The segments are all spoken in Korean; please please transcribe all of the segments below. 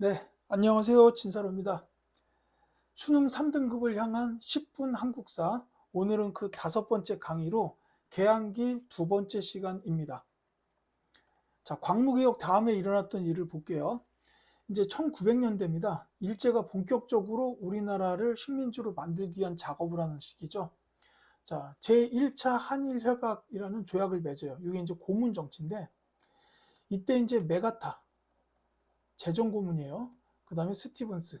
네, 안녕하세요. 진사로입니다. 수능 3등급을 향한 10분 한국사. 오늘은 그 다섯 번째 강의로 개항기 두 번째 시간입니다. 자, 광무개혁 다음에 일어났던 일을 볼게요. 이제 1900년대입니다. 일제가 본격적으로 우리나라를 식민지로 만들기 위한 작업을 하는 시기죠. 자, 제1차 한일협약이라는 조약을 맺어요. 이게 이제 고문 정치인데, 이때 이제 메가타, 재정 고문이에요. 그 다음에 스티븐스.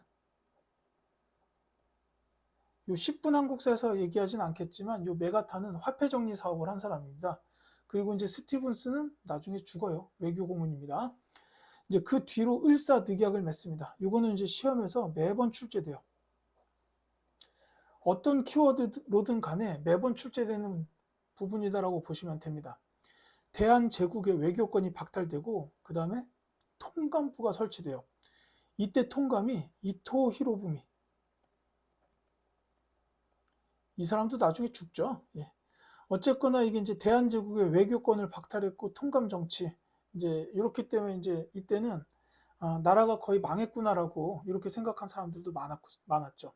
요 10분 한국사에서 얘기하진 않겠지만 요 메가타는 화폐 정리 사업을 한 사람입니다. 그리고 이제 스티븐스는 나중에 죽어요. 외교 고문입니다. 이제 그 뒤로 을사늑약을 맺습니다. 요거는 이제 시험에서 매번 출제돼요. 어떤 키워드로든 간에 매번 출제되는 부분이다라고 보시면 됩니다. 대한 제국의 외교권이 박탈되고 그 다음에 통감부가 설치돼요. 이때 통감이 이토 히로부미. 이 사람도 나중에 죽죠. 예. 어쨌거나 이게 이제 대한제국의 외교권을 박탈했고 통감 정치 이제 이렇기 때문에 이제 이때는 아, 나라가 거의 망했구나라고 이렇게 생각한 사람들도 많았, 많았죠.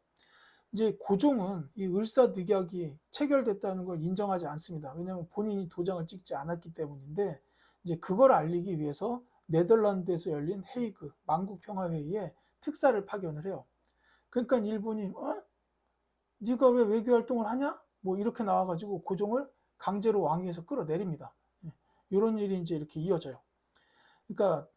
이제 고종은 이 을사늑약이 체결됐다는 걸 인정하지 않습니다. 왜냐하면 본인이 도장을 찍지 않았기 때문인데 이제 그걸 알리기 위해서 네덜란드에서 열린 헤이그 만국평화회의에 특사를 파견을 해요. 그러니까 일본이 어? 네가 왜 외교 활동을 하냐? 뭐 이렇게 나와가지고 고종을 강제로 왕위에서 끌어내립니다. 이런 일이 이제 이렇게 이어져요. 그러니까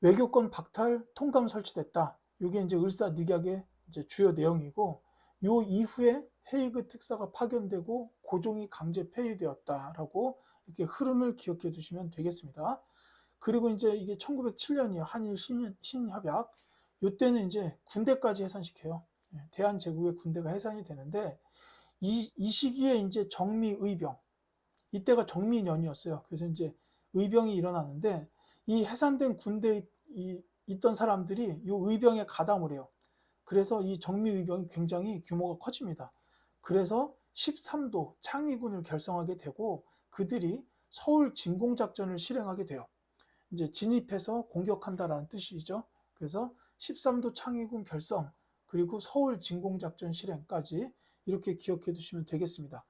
외교권 박탈 통감 설치됐다. 이게 이제 을사늑약의 이제 주요 내용이고 요 이후에 헤이그 특사가 파견되고 고종이 강제 폐위되었다라고 이렇게 흐름을 기억해 두시면 되겠습니다. 그리고 이제 이게 1907년이에요. 한일 신, 신협약. 이때는 이제 군대까지 해산시켜요. 예, 대한제국의 군대가 해산이 되는데 이, 이 시기에 이제 정미의병 이때가 정미년이었어요. 그래서 이제 의병이 일어나는데 이 해산된 군대에 이, 있던 사람들이 이 의병에 가담을 해요. 그래서 이 정미의병이 굉장히 규모가 커집니다. 그래서 13도 창의군을 결성하게 되고 그들이 서울 진공작전을 실행하게 돼요. 이제 진입해서 공격한다라는 뜻이죠. 그래서 13도 창의군 결성 그리고 서울 진공작전 실행까지 이렇게 기억해 두시면 되겠습니다.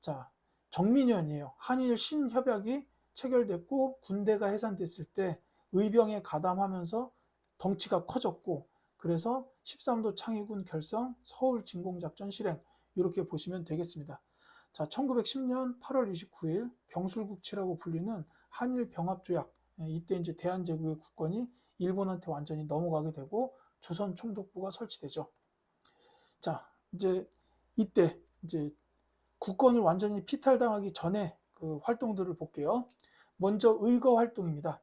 자, 정민년이에요. 한일 신협약이 체결됐고 군대가 해산됐을 때 의병에 가담하면서 덩치가 커졌고 그래서 13도 창의군 결성, 서울 진공작전 실행 이렇게 보시면 되겠습니다. 자, 1910년 8월 29일 경술국치라고 불리는 한일 병합조약 예, 이때 이제 대한제국의 국권이 일본한테 완전히 넘어가게 되고 조선 총독부가 설치되죠. 자, 이제 이때 이제 국권을 완전히 피탈당하기 전에 그 활동들을 볼게요. 먼저 의거 활동입니다.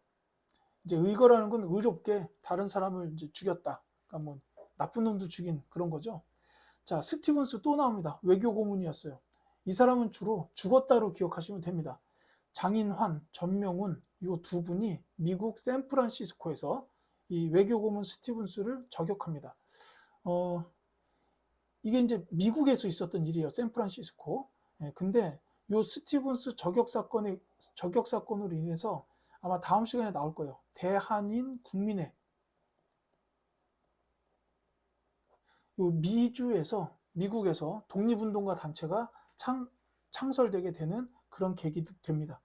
이제 의거라는 건 의롭게 다른 사람을 이제 죽였다. 그러니까 뭐 나쁜 놈도 죽인 그런 거죠. 자, 스티븐스 또 나옵니다. 외교 고문이었어요. 이 사람은 주로 죽었다로 기억하시면 됩니다. 장인환, 전명훈 이 두 분이 미국 샌프란시스코에서 이 외교 고문 스티븐스를 저격합니다. 어, 이게 이제 미국에서 있었던 일이에요. 샌프란시스코. 예, 근데 요 스티븐스 저격 사건의 저격 사건으로 인해서 아마 다음 시간에 나올 거예요. 대한인 국민회. 요 미주에서 미국에서 독립운동가 단체가 창, 창설되게 되는 그런 계기도 됩니다.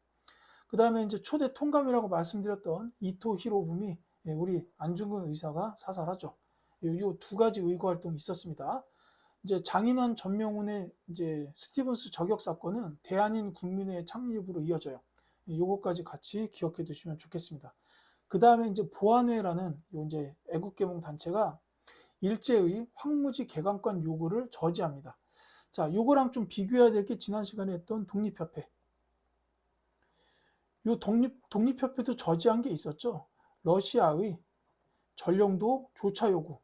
그 다음에 이제 초대 통감이라고 말씀드렸던 이토 히로부미 예, 우리 안중근 의사가 사살하죠. 이 두 가지 의거 활동이 있었습니다. 이제 장인환 전명훈의 이제 스티븐스 저격 사건은 대한인 국민의 창립으로 이어져요. 예, 요거까지 같이 기억해 두시면 좋겠습니다. 그 다음에 이제 보안회라는 요 이제 애국계몽 단체가 일제의 황무지 개강권 요구를 저지합니다. 자, 요거랑 좀 비교해야 될 게 지난 시간에 했던 독립협회. 요 독립, 독립협회도 저지한 게 있었죠. 러시아의 전령도 조차 요구.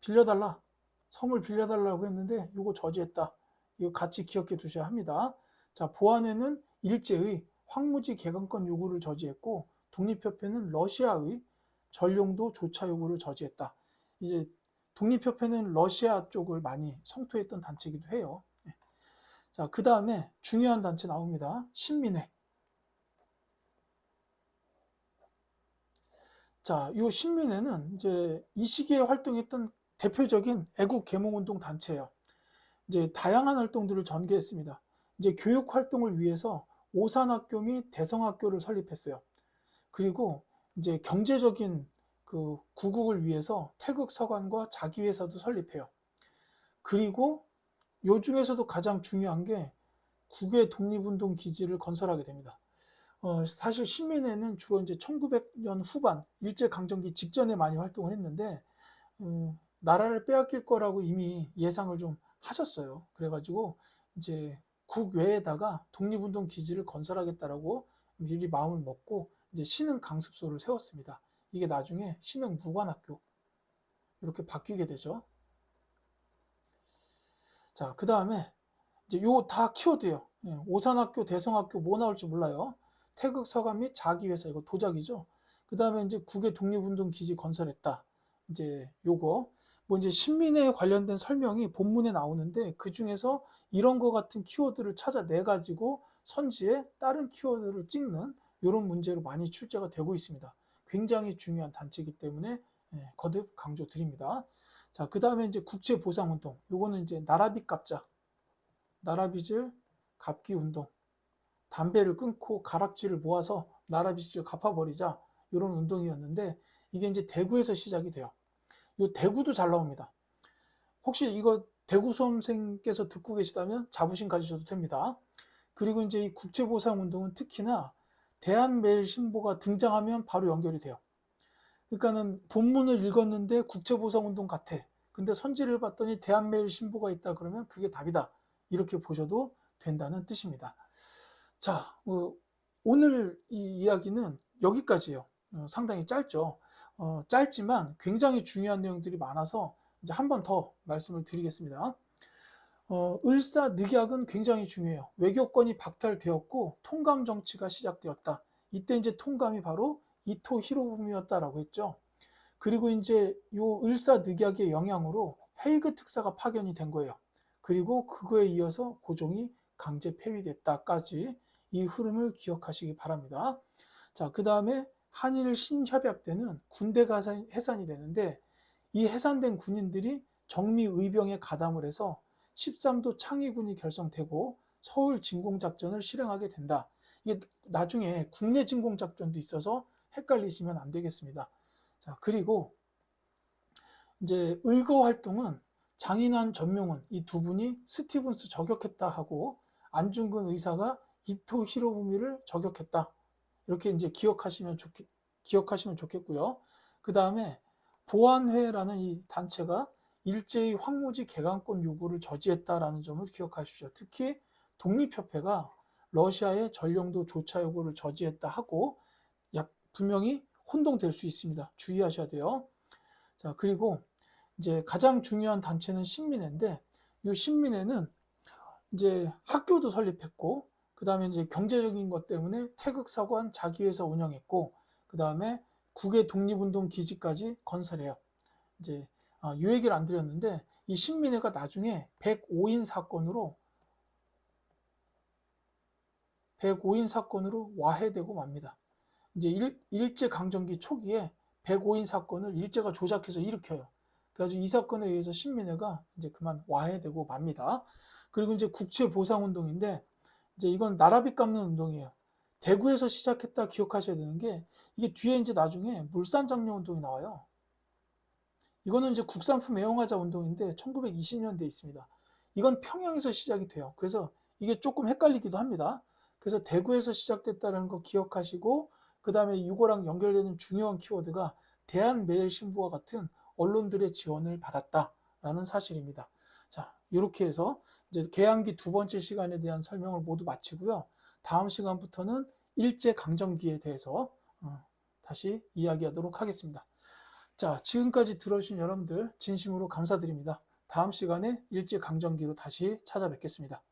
빌려달라. 성을 빌려달라고 했는데 요거 저지했다. 이거 같이 기억해 두셔야 합니다. 자, 보안에는 일제의 황무지 개강권 요구를 저지했고 독립협회는 러시아의 전용도 조차 요구를 저지했다. 이제 독립협회는 러시아 쪽을 많이 성토했던 단체이기도 해요. 네. 자, 그 다음에 중요한 단체 나옵니다. 신민회. 자, 요 신민회는 이제 이 시기에 활동했던 대표적인 애국 계몽 운동 단체예요. 이제 다양한 활동들을 전개했습니다. 이제 교육 활동을 위해서 오산학교 및 대성학교를 설립했어요. 그리고 이제 경제적인 그 구국을 위해서 태극 서관과 자기회사도 설립해요. 그리고 요 중에서도 가장 중요한 게 국외 독립운동 기지를 건설하게 됩니다. 어, 사실 신민회는 주로 이제 1900년 후반 일제 강점기 직전에 많이 활동을 했는데 음, 나라를 빼앗길 거라고 이미 예상을 좀 하셨어요. 그래가지고 이제 국외에다가 독립운동 기지를 건설하겠다라고 미리 마음을 먹고 이제 신흥 강습소를 세웠습니다. 이게 나중에 신흥 무관학교 이렇게 바뀌게 되죠. 자, 그 다음에 이제 요 다 키워드예요. 예, 오산학교, 대성학교 뭐 나올지 몰라요. 태극 서감 및 자기회사 이거 도자기죠. 그 다음에 이제 국외 독립운동 기지 건설했다. 이제 요거 뭐 이제 신민에 관련된 설명이 본문에 나오는데 그 중에서 이런 거 같은 키워드를 찾아내 가지고 선지에 다른 키워드를 찍는 이런 문제로 많이 출제가 되고 있습니다. 굉장히 중요한 단체이기 때문에 예, 거듭 강조 드립니다. 자, 그 다음에 이제 국제보상운동. 요거는 이제 나라빚 갚자. 나라빚을 갚기 운동. 담배를 끊고 가락지를 모아서 나라빚을 갚아버리자. 이런 운동이었는데 이게 이제 대구에서 시작이 돼요. 요 대구도 잘 나옵니다. 혹시 이거 대구 수험생께서 듣고 계시다면 자부심 가지셔도 됩니다. 그리고 이제 이 국제보상 운동은 특히나 대한매일신보가 등장하면 바로 연결이 돼요. 그러니까는 본문을 읽었는데 국제보상 운동 같아. 근데 선지를 봤더니 대한매일신보가 있다 그러면 그게 답이다. 이렇게 보셔도 된다는 뜻입니다. 자, 어, 오늘 이 이야기는 여기까지예요. 어, 상당히 짧죠. 어, 짧지만 굉장히 중요한 내용들이 많아서 이제 한 번 더 말씀을 드리겠습니다. 어, 을사 늑약은 굉장히 중요해요. 외교권이 박탈되었고 통감 정치가 시작되었다. 이때 이제 통감이 바로 이토 히로부미였다라고 했죠. 그리고 이제 요 을사 늑약의 영향으로 헤이그 특사가 파견이 된 거예요. 그리고 그거에 이어서 고종이 강제 폐위됐다까지 이 흐름을 기억하시기 바랍니다. 자, 그 다음에 한일 신협약 때는 군대가 해산이 되는데 이 해산된 군인들이 정미 의병에 가담을 해서 13도 창의군이 결성되고 서울 진공작전을 실행하게 된다. 이게 나중에 국내 진공작전도 있어서 헷갈리시면 안 되겠습니다. 자, 그리고 이제 의거 활동은 장인환 전명훈 이 두 분이 스티븐스 저격했다 하고 안중근 의사가 이토 히로부미를 저격했다. 이렇게 이제 기억하시면 좋겠, 기억하시면 좋겠고요. 그 다음에 보안회라는 이 단체가 일제히 황무지 개강권 요구를 저지했다라는 점을 기억하십시오. 특히 독립협회가 러시아의 전령도 조차 요구를 저지했다 하고 약 분명히 혼동될 수 있습니다. 주의하셔야 돼요. 자, 그리고 이제 가장 중요한 단체는 신민회인데 이 신민회는 이제 학교도 설립했고 그 다음에 이제 경제적인 것 때문에 태극사관 자기회사 운영했고 그 다음에 국외 독립운동 기지까지 건설해요. 이제 아, 이 얘기를 안 드렸는데 이 신민회가 나중에 105인 사건으로 105인 사건으로 와해되고 맙니다. 이제 일, 일제 강점기 초기에 105인 사건을 일제가 조작해서 일으켜요. 그래가지고 이 사건에 의해서 신민회가 이제 그만 와해되고 맙니다. 그리고 이제 국채 보상 운동인데 이제 이건 나라빚 갚는 운동이에요. 대구에서 시작했다 기억하셔야 되는 게 이게 뒤에 이제 나중에 물산 장려 운동이 나와요. 이거는 이제 국산품 애용하자 운동인데 1920년대에 있습니다. 이건 평양에서 시작이 돼요. 그래서 이게 조금 헷갈리기도 합니다. 그래서 대구에서 시작됐다는 거 기억하시고 그 다음에 이거랑 연결되는 중요한 키워드가 대한매일신보와 같은 언론들의 지원을 받았다라는 사실입니다. 자, 이렇게 해서 이제 개항기 두 번째 시간에 대한 설명을 모두 마치고요. 다음 시간부터는 일제 강점기에 대해서 어, 다시 이야기하도록 하겠습니다. 자, 지금까지 들어주신 여러분들 진심으로 감사드립니다. 다음 시간에 일제 강점기로 다시 찾아뵙겠습니다.